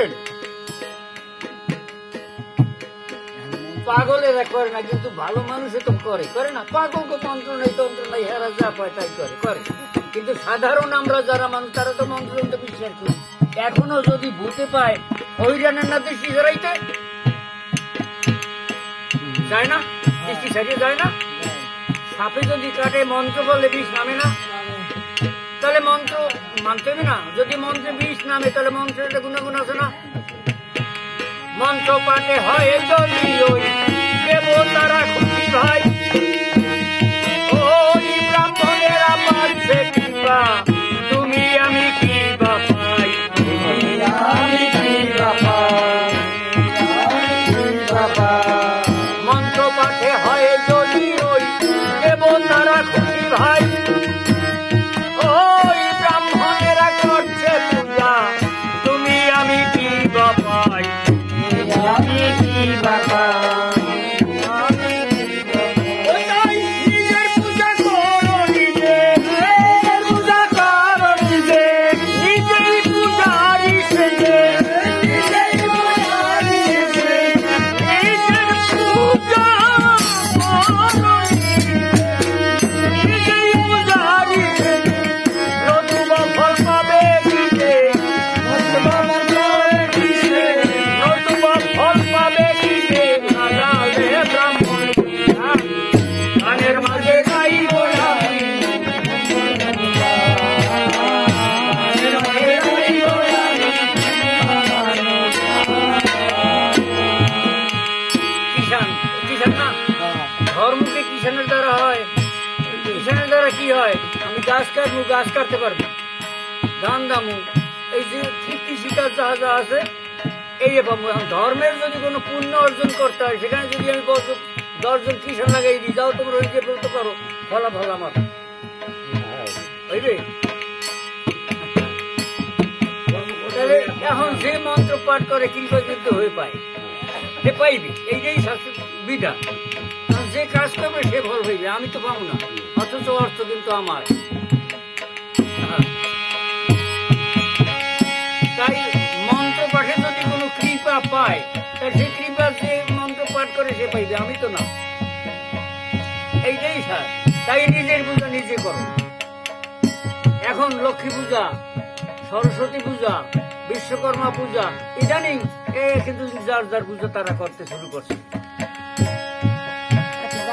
করেন পাগলেরা করে না, কিন্তু ভালো মানুষে তো করে করে না? পাগলকে তন্ত্র নেই তন্ত্র নেই, হেরা যা পায় তাই করে করে। কিন্তু সাধারণ আমরা যারা মানুষ, তারা তো মন্ত্র তন্ত্র বিশ্বাস করি। এখনও যদি ভূতে পায় ওই রানের না দৃষ্টি ধরাইতে? যায় না? দৃষ্টি সারিয়ে যায় না? সাপে যদি কাটে, মন্ত্র বলে বিষ নামে না? তাহলে মন্ত্র মানতে হবে না। যদি মন্ত্রে বিষ নামে, তাহলে মন্ত্রের গুণাগুণ আছে না? মন্ত্র পাঠে হয়। দেবতারা খুশি ভাই তুমি আমি আমি মন্ত্র পাঠে হয় যদি ওই দেবতারা খুশি ভাই কিষানের দ্বারা হয়। কিষানের দ্বারা কি হয়? আমি গাছ কাটবো, গাছ কাটতে পারব। ধান দামু। এই যে কৃষিকাজ যা যা আছে, এই পাবো এখন ধর্মের যদি কোনো পুণ্য অর্জন করতে হয়, সেখানে যদি আমি দশ- দশজন কিষান লাগাই দিই, যাও তোমরা ওই যে বলতে পারো ফলাফল আমার তাহলে এখন যে মন্ত্র পাঠ করে কৃপা যুদ্ধ হয়ে পায়। সে পাইবে। এইটাই শাস্ত্র বিধান। করবে সে হইবে আমি তো পাবো না। অথচ অর্থ কিন্তু আমার। তাই মন্ত্র পাঠে যদি কোনো কৃপা পায়, তা সে কৃপা যে মন্ত্র পাঠ করে সে পাইবে, আমি তো না। এইটাই স্যার, তাই নিজের পূজা নিজে করো। এখন লক্ষ্মী পূজা, সরস্বতী পূজা, বিশ্বকর্মা পূজা, ইদানিং এ কিন্তু যার যার পূজা তারা করতে শুরু করছে।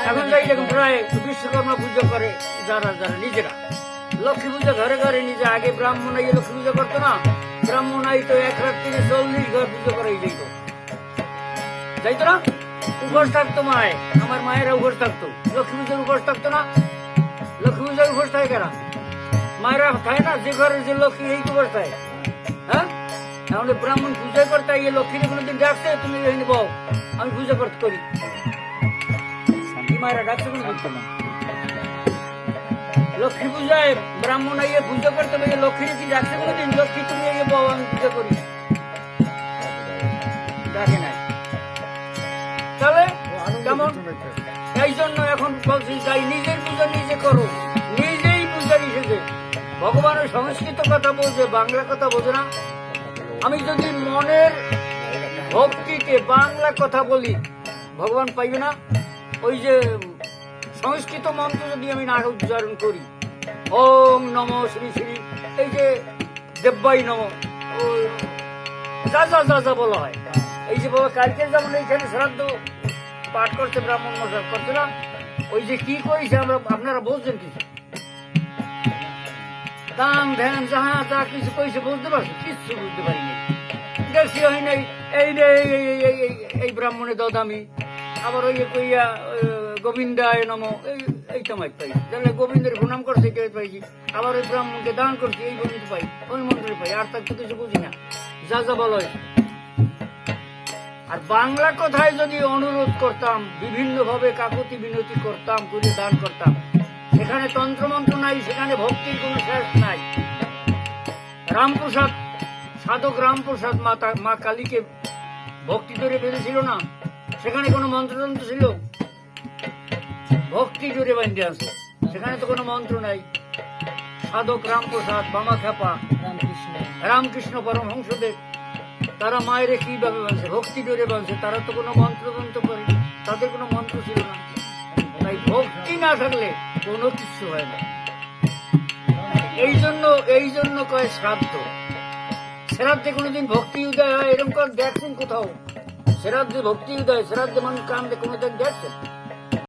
এখন যাই দেখুন, প্রায় বিশ্বকর্মা পুজো করে যারা যারা, নিজেরা। লক্ষ্মী পূজা ঘরে ঘরে নিজে, আগে ব্রাহ্মণ আইয়ে লক্ষ্মী পূজা করতো না। ব্রাহ্মণ আই তো এক রাত থেকে চল্লিশ ঘর পুজো করাই যাইতো যাইতো না? উপোস থাকতো মায়, আমার মায়েরা উপোস থাকতো। লক্ষ্মী পুজোর উপোস থাকতো না। লক্ষ্মী পূজার উপোস থাকে কারা? মায়েরা থাকে না, যে ঘরে যে লক্ষ্মী এই উপোস থাকে। হ্যাঁ? তাহলে ব্রাহ্মণ পূজা করতে এই লক্ষ্মী কোনোদিন ডাকছে, তুমি বউ, আমি পূজা করতে করি। মায়েরা কোনো করতে না লক্ষ্মী পূজায় ব্রাহ্মণ আইয়ে পূজা করতে হবে লক্ষ্মী কি ডাকছে কোনোদিন? লক্ষ্মী তুমি আইয়ে বউ আমি পূজা করি ডাকে নাই। তাহলে কেমন? এই জন্য এখন বলছি, যাই নিজের পূজা নিজে করো, নিজেই পূজারি সেজে ভগবানের সংস্কৃত কথা বলছে বাংলা কথা বোঝে না। আমি যদি মনের ভক্তিতে বাংলা কথা বলি, ভগবান পাইবে না। ওই যে সংস্কৃত মন্ত্র যদি আমি না উচ্চারণ করি, ওম নম শ্রী শ্রী, এই যে দেব্বাই নম যা যা যা বলা হয়। এই যে বলা কালকে যেমন এইখানে শ্রাদ্ধ পাঠ করছে ব্রাহ্মণ মশাই করছে না, ওই যে কি করেছে আমরা, আপনারা বলছেন কিছু দাম, ধ্যান, যাহা, যা কিছু কইছে বুঝতে পারছ কিচ্ছু বুঝতে পারিনি। দেখছি ওই নাই, এই এই, এই- এই- এই- এই ব্রাহ্মণে দদামি আবার ওই কইয়া গোবিন্দায় নম, এই সময় পাই তাহলে গোবিন্দের প্রণাম করছে এটা পাইছি। আবার ওই ব্রাহ্মণকে দান করছি, এই বন্ধু পাই, ওই মন্ত্রে পাই, আর তার কিছু বুঝি না। যা যা বলো আর বাংলা কথায় যদি অনুরোধ করতাম বিভিন্ন ভাবে কাকতি বিনতি করতাম, করে দান করতাম, সেখানে তন্ত্রমন্ত্র নাই, সেখানে ভক্তির কোনো শেষ নাই। রামপ্রসাদ, সাধক রামপ্রসাদ মাতা, মা কালীকে ভক্তি ধরে বেঁধেছিল না? সেখানে কোনো মন্ত্রতন্ত্র ছিল? ভক্তি জুড়ে বান্ধে আছে। সেখানে তো কোনো মন্ত্র নাই। সাধক রামপ্রসাদ বামা খেপা রামকৃষ্ণ। রামকৃষ্ণ পরমহংসদেব তারা মায়ের কীভাবে বাঁধছে? ভক্তি ডোরে বাঁধছে। তারা তো কোনো মন্ত্রতন্ত্র করে তাদের কোনো মন্ত্র ছিল না। তাই ভক্তি না থাকলে কোনো কিছু হয় না। এই জন্য এই জন্য কয় শ্রাদ্ধ। শ্রাদ্ধে কোনোদিন ভক্তি উদয় হয়? এরকম শ্রাদ্ধে ভক্তি উদয় শ্রাদ্ধে মানুষ কান্দে কোনোদিন দেখছেন